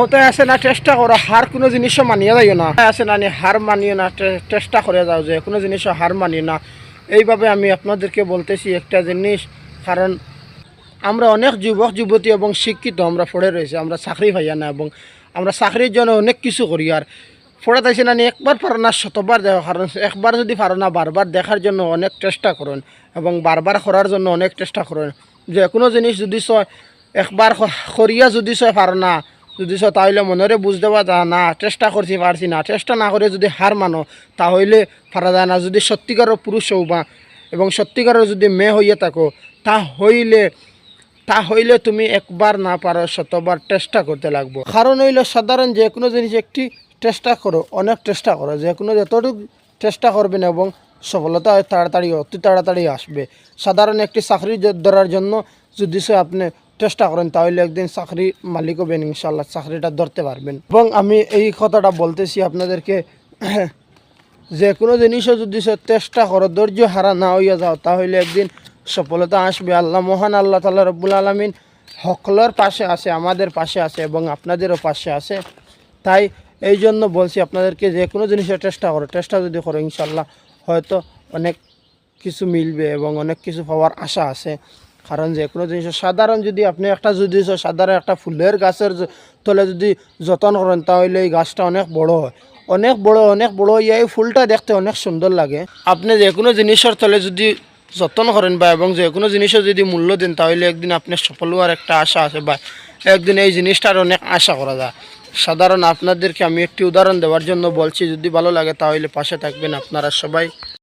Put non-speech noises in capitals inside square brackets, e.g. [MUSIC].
কোথায় আছে না চেষ্টা করো, হার কোনো জিনিসও মানিয়ে যাইও না। আছে না হার মানিও না চেষ্টা করে যাও যে, কোনো জিনিসও হার মানিও না। এইভাবে আমি আপনাদেরকে বলতেছি একটা জিনিস, কারণ আমরা অনেক যুবক, যুবতী এবং শিক্ষিত আমরা পড়ে রয়েছে, আমরা চাকরি পাইয়া না এবং আমরা চাকরির জন্য অনেক কিছু করি। আর পড়ে তাইছে না, একবার পারো না, শতবার দেখো, কারণ একবার যদি পারো না, বারবার দেখার জন্য অনেক চেষ্টা করুন এবং বারবার করার জন্য অনেক চেষ্টা করুন। যে কোনো জিনিস যদি একবার করিয়া যদি চয় পারো না যদি তাহলে মনেরে বুঝতে পারা না, চেষ্টা করছি, পারছি না। চেষ্টা না করে যদি হার মানো, তাহলে পারা যায় না। যদি সত্যিকারের পুরুষ হও বা, এবং সত্যিকারের যদি মেয়ে হইয়া থাকো তা হইলে তা হইলে তুমি একবার না পারো শতবার চেষ্টা করতে লাগবো। কারণ হইল সাধারণ যে কোনো জিনিস একটি চেষ্টা করো অনেক চেষ্টা করো যে কোনো যতটুকু চেষ্টা করবেন এবং সফলতা তাড়াতাড়ি, অতি তাড়াতাড়ি আসবে। সাধারণ একটি চাকরি ধরার জন্য যদি সে আপনি চেষ্টা করেন, তাহলে একদিন চাকরি মালিক হবেন ইনশাল্লাহ চাকরিটা ধরতে পারবেন। এবং আমি এই কথাটা বলতেছি আপনাদেরকে, [CLEARS THROAT] যে কোনো জিনিসও যদি চেষ্টা করো, ধৈর্য হারা না হইয়া যাও, তাহলে একদিন সফলতা আসবে। আল্লাহ, মহান আল্লাহ তাল্লাহ রব্বুল আলমিন সকলের পাশে আছে, আমাদের পাশে আছে এবং আপনাদেরও পাশে আছে। তাই এই জন্য বলছি আপনাদেরকে, যে কোনো জিনিসের চেষ্টা করো, চেষ্টা যদি করো ইনশাল্লাহ হয়তো অনেক কিছু মিলবে এবং অনেক কিছু পাওয়ার আশা আছে। কারণ যে কোনো জিনিস, সাধারণ যদি আপনি একটা যদি সাধারণ একটা ফুলের গাছের তলে যদি যত্ন করেন, তাহলে এই গাছটা অনেক বড় হয়। অনেক বড় অনেক বড় হইয়া এই ফুলটা দেখতে অনেক সুন্দর লাগে। আপনি যে কোনো জিনিসের তলে যদি যত্ন করেন বা এবং যে কোনো জিনিসের যদি মূল্য দেন, তাহলে একদিন আপনার সফল হওয়ার একটা আশা আছে বা একদিন এই জিনিসটার অনেক আশা করা যায়। সাধারণ আপনাদেরকে আমি একটি উদাহরণ দেওয়ার জন্য বলছি, যদি ভালো লাগে তাহলে পাশে থাকবেন আপনারা সবাই।